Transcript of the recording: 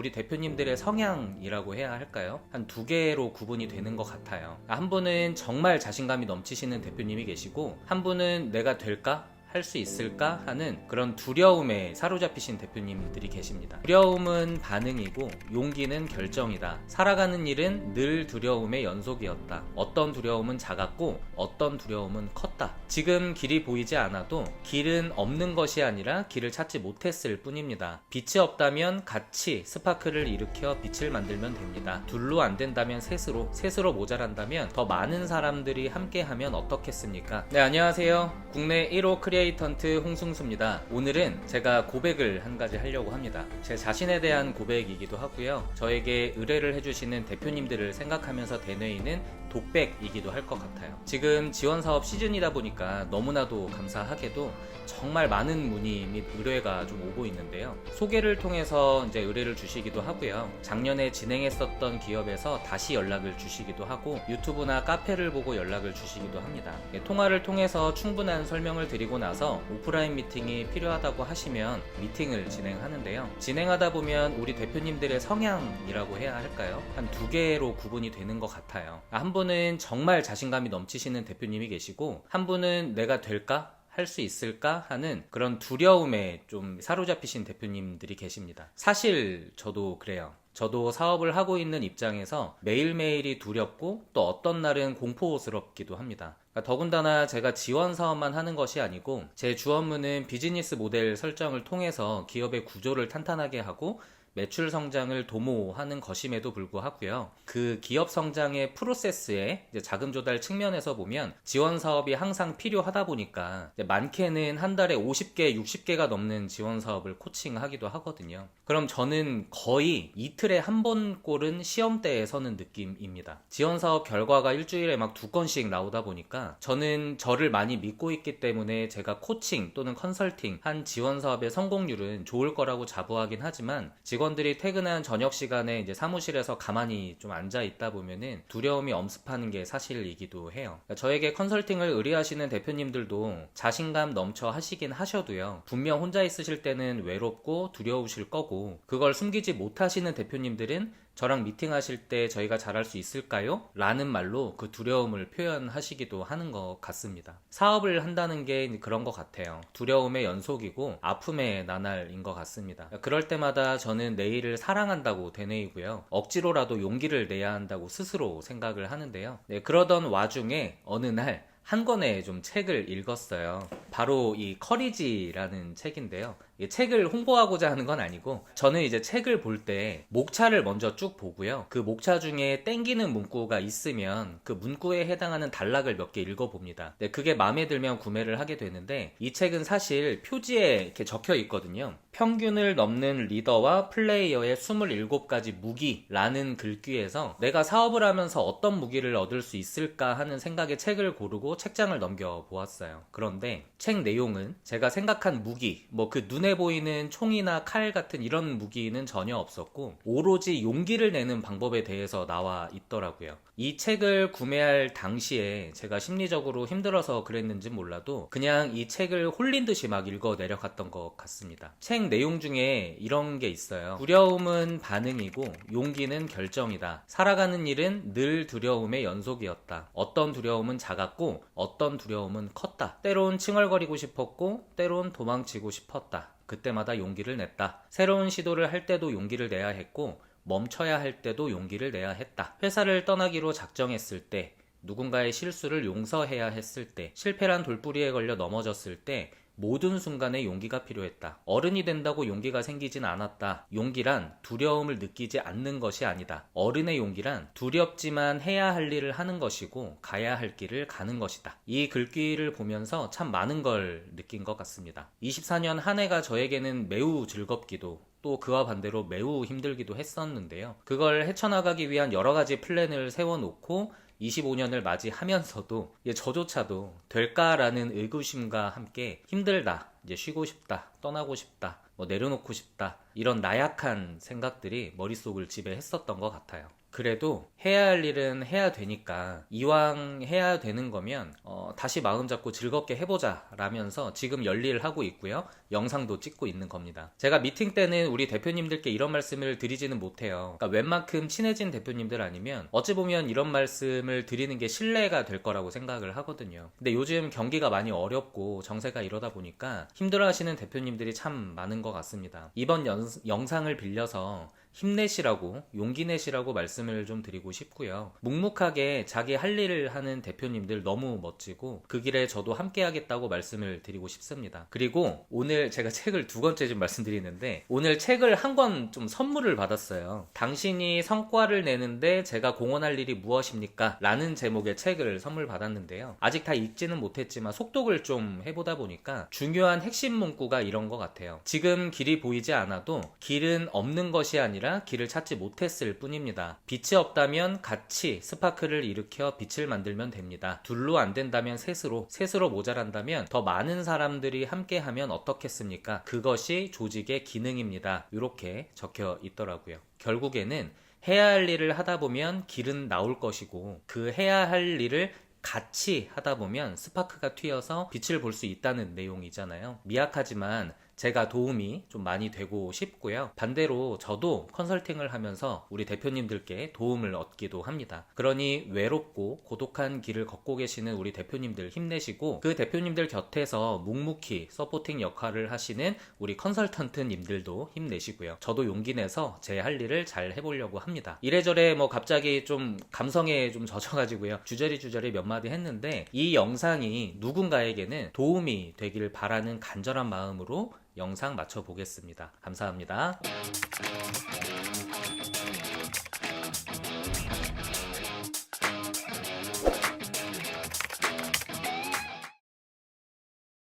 우리 대표님들의 성향이라고 해야 할까요? 한 두 개로 구분이 되는 것 같아요. 한 분은 정말 자신감이 넘치시는 대표님이 계시고, 한 분은 내가 될까? 할 수 있을까 하는 그런 두려움에 사로잡히신 대표님들이 계십니다. 두려움은 반응이고 용기는 결정이다. 살아가는 일은 늘 두려움의 연속이었다. 어떤 두려움은 작았고 어떤 두려움은 컸다. 지금 길이 보이지 않아도 길은 없는 것이 아니라 길을 찾지 못했을 뿐입니다. 빛이 없다면 같이 스파크를 일으켜 빛을 만들면 됩니다. 둘로 안 된다면 셋으로, 셋으로 모자란다면 더 많은 사람들이 함께하면 어떻겠습니까? 네, 안녕하세요. 국내 1호 크리에 이턴트 홍승수입니다. 오늘은 제가 고백을 한 가지 하려고 합니다. 제 자신에 대한 고백이기도 하고요. 저에게 의뢰를 해주시는 대표님들을 생각하면서 되뇌이는 독백이기도 할 것 같아요. 지금 지원 사업 시즌이다 보니까 너무나도 감사하게도 정말 많은 문의 및 의뢰가 좀 오고 있는데요. 소개를 통해서 이제 의뢰를 주시기도 하고요. 작년에 진행했었던 기업에서 다시 연락을 주시기도 하고 유튜브나 카페를 보고 연락을 주시기도 합니다. 예, 통화를 통해서 충분한 설명을 드리고 나서 오프라인 미팅이 필요하다고 하시면 미팅을 진행하는데요. 진행하다 보면 우리 대표님들의 성향이라고 해야 할까요? 한 두 개로 구분이 되는 것 같아요. 한 분은 정말 자신감이 넘치시는 대표님이 계시고 한 분은 내가 될까? 할 수 있을까 하는 그런 두려움에 좀 사로잡히신 대표님들이 계십니다. 사실 저도 그래요. 저도 사업을 하고 있는 입장에서 매일매일이 두렵고 또 어떤 날은 공포스럽기도 합니다. 그러니까 더군다나 제가 지원 사업만 하는 것이 아니고 제 주 업무는 비즈니스 모델 설정을 통해서 기업의 구조를 탄탄하게 하고 매출 성장을 도모하는 것임에도 불구하고요. 그 기업 성장의 프로세스에 자금 조달 측면에서 보면 지원 사업이 항상 필요하다 보니까 많게는 한 달에 50개, 60개가 넘는 지원 사업을 코칭하기도 하거든요. 그럼 저는 거의 이틀에 한 번 꼴은 시험대에 서는 느낌입니다. 지원 사업 결과가 일주일에 막 두 건씩 나오다 보니까 저는 저를 많이 믿고 있기 때문에 제가 코칭 또는 컨설팅 한 지원 사업의 성공률은 좋을 거라고 자부하긴 하지만 직원들이 퇴근한 저녁 시간에 이제 사무실에서 가만히 좀 앉아 있다 보면은 두려움이 엄습하는 게 사실이기도 해요. 그러니까 저에게 컨설팅을 의뢰하시는 대표님들도 자신감 넘쳐 하시긴 하셔도요. 분명 혼자 있으실 때는 외롭고 두려우실 거고 그걸 숨기지 못하시는 대표님 들은 저랑 미팅하실 때 저희가 잘할 수 있을까요? 라는 말로 그 두려움을 표현하시기도 하는 것 같습니다. 사업을 한다는 게 그런 것 같아요. 두려움의 연속이고 아픔의 나날인 것 같습니다. 그럴 때마다 저는 내일을 사랑한다고 되뇌이고요. 억지로라도 용기를 내야 한다고 스스로 생각을 하는데요. 네, 그러던 와중에 어느 날 한 권의 좀 책을 읽었어요. 바로 이 커리지라는 책인데요. 이 책을 홍보하고자 하는 건 아니고 저는 이제 책을 볼 때 목차를 먼저 쭉 보고요. 그 목차 중에 땡기는 문구가 있으면 그 문구에 해당하는 단락을 몇 개 읽어봅니다. 네, 그게 마음에 들면 구매를 하게 되는데 이 책은 사실 표지에 이렇게 적혀 있거든요. 평균을 넘는 리더와 플레이어의 27가지 무기라는 글귀에서 내가 사업을 하면서 어떤 무기를 얻을 수 있을까 하는 생각에 책을 고르고 책장을 넘겨 보았어요. 그런데 책 내용은 제가 생각한 무기, 뭐 그 눈에 보이는 총이나 칼 같은 이런 무기는 전혀 없었고 오로지 용기를 내는 방법에 대해서 나와 있더라고요. 이 책을 구매할 당시에 제가 심리적으로 힘들어서 그랬는지 몰라도 그냥 이 책을 홀린 듯이 막 읽어 내려갔던 것 같습니다. 책 내용 중에 이런 게 있어요. 두려움은 반응이고 용기는 결정이다. 살아가는 일은 늘 두려움의 연속이었다. 어떤 두려움은 작았고 어떤 두려움은 컸다. 때론 칭얼거리고 싶었고 때론 도망치고 싶었다. 그때마다 용기를 냈다. 새로운 시도를 할 때도 용기를 내야 했고 멈춰야 할 때도 용기를 내야 했다. 회사를 떠나기로 작정했을 때, 누군가의 실수를 용서해야 했을 때, 실패란 돌부리에 걸려 넘어졌을 때, 모든 순간에 용기가 필요했다. 어른이 된다고 용기가 생기진 않았다. 용기란 두려움을 느끼지 않는 것이 아니다. 어른의 용기란 두렵지만 해야 할 일을 하는 것이고 가야 할 길을 가는 것이다. 이 글귀를 보면서 참 많은 걸 느낀 것 같습니다. 24년 한 해가 저에게는 매우 즐겁기도 또 그와 반대로 매우 힘들기도 했었는데요. 그걸 헤쳐나가기 위한 여러 가지 플랜을 세워놓고 25년을 맞이하면서도 저조차도 될까라는 의구심과 함께 힘들다, 이제 쉬고 싶다, 떠나고 싶다, 뭐 내려놓고 싶다, 이런 나약한 생각들이 머릿속을 지배했었던 것 같아요. 그래도 해야 할 일은 해야 되니까 이왕 해야 되는 거면 어, 다시 마음 잡고 즐겁게 해보자 라면서 지금 열일을 하고 있고요. 영상도 찍고 있는 겁니다. 제가 미팅 때는 우리 대표님들께 이런 말씀을 드리지는 못해요. 그러니까 웬만큼 친해진 대표님들 아니면 어찌 보면 이런 말씀을 드리는 게 신뢰가 될 거라고 생각을 하거든요. 근데 요즘 경기가 많이 어렵고 정세가 이러다 보니까 힘들어하시는 대표님들이 참 많은 것 같습니다. 이번 연- 영상을 빌려서 힘내시라고 용기 내시라고 말씀을 좀 드리고 싶고요. 묵묵하게 자기 할 일을 하는 대표님들 너무 멋지고 그 길에 저도 함께 하겠다고 말씀을 드리고 싶습니다. 그리고 오늘 제가 책을 두 권째 좀 말씀드리는데 오늘 책을 한 권 좀 선물을 받았어요. 당신이 성과를 내는데 제가 공헌할 일이 무엇입니까? 라는 제목의 책을 선물 받았는데요. 아직 다 읽지는 못했지만 속독을 좀 해보다 보니까 중요한 핵심 문구가 이런 것 같아요. 지금 길이 보이지 않아도 길은 없는 것이 아니라 길을 찾지 못했을 뿐입니다. 빛이 없다면 같이 스파크를 일으켜 빛을 만들면 됩니다. 둘로 안 된다면 셋으로, 셋으로 모자란다면 더 많은 사람들이 함께 하면 어떻겠습니까? 그것이 조직의 기능입니다. 이렇게 적혀 있더라고요. 결국에는 해야 할 일을 하다 보면 길은 나올 것이고 그 해야 할 일을 같이 하다 보면 스파크가 튀어서 빛을 볼 수 있다는 내용이잖아요. 미약하지만 제가 도움이 좀 많이 되고 싶고요. 반대로 저도 컨설팅을 하면서 우리 대표님들께 도움을 얻기도 합니다. 그러니 외롭고 고독한 길을 걷고 계시는 우리 대표님들 힘내시고 그 대표님들 곁에서 묵묵히 서포팅 역할을 하시는 우리 컨설턴트님들도 힘내시고요. 저도 용기 내서 제 할 일을 잘 해보려고 합니다. 이래저래 뭐 갑자기 좀 감성에 좀 젖어가지고요. 주저리 주저리 몇 마디 했는데 이 영상이 누군가에게는 도움이 되길 바라는 간절한 마음으로 영상 맞춰 보겠습니다. 감사합니다.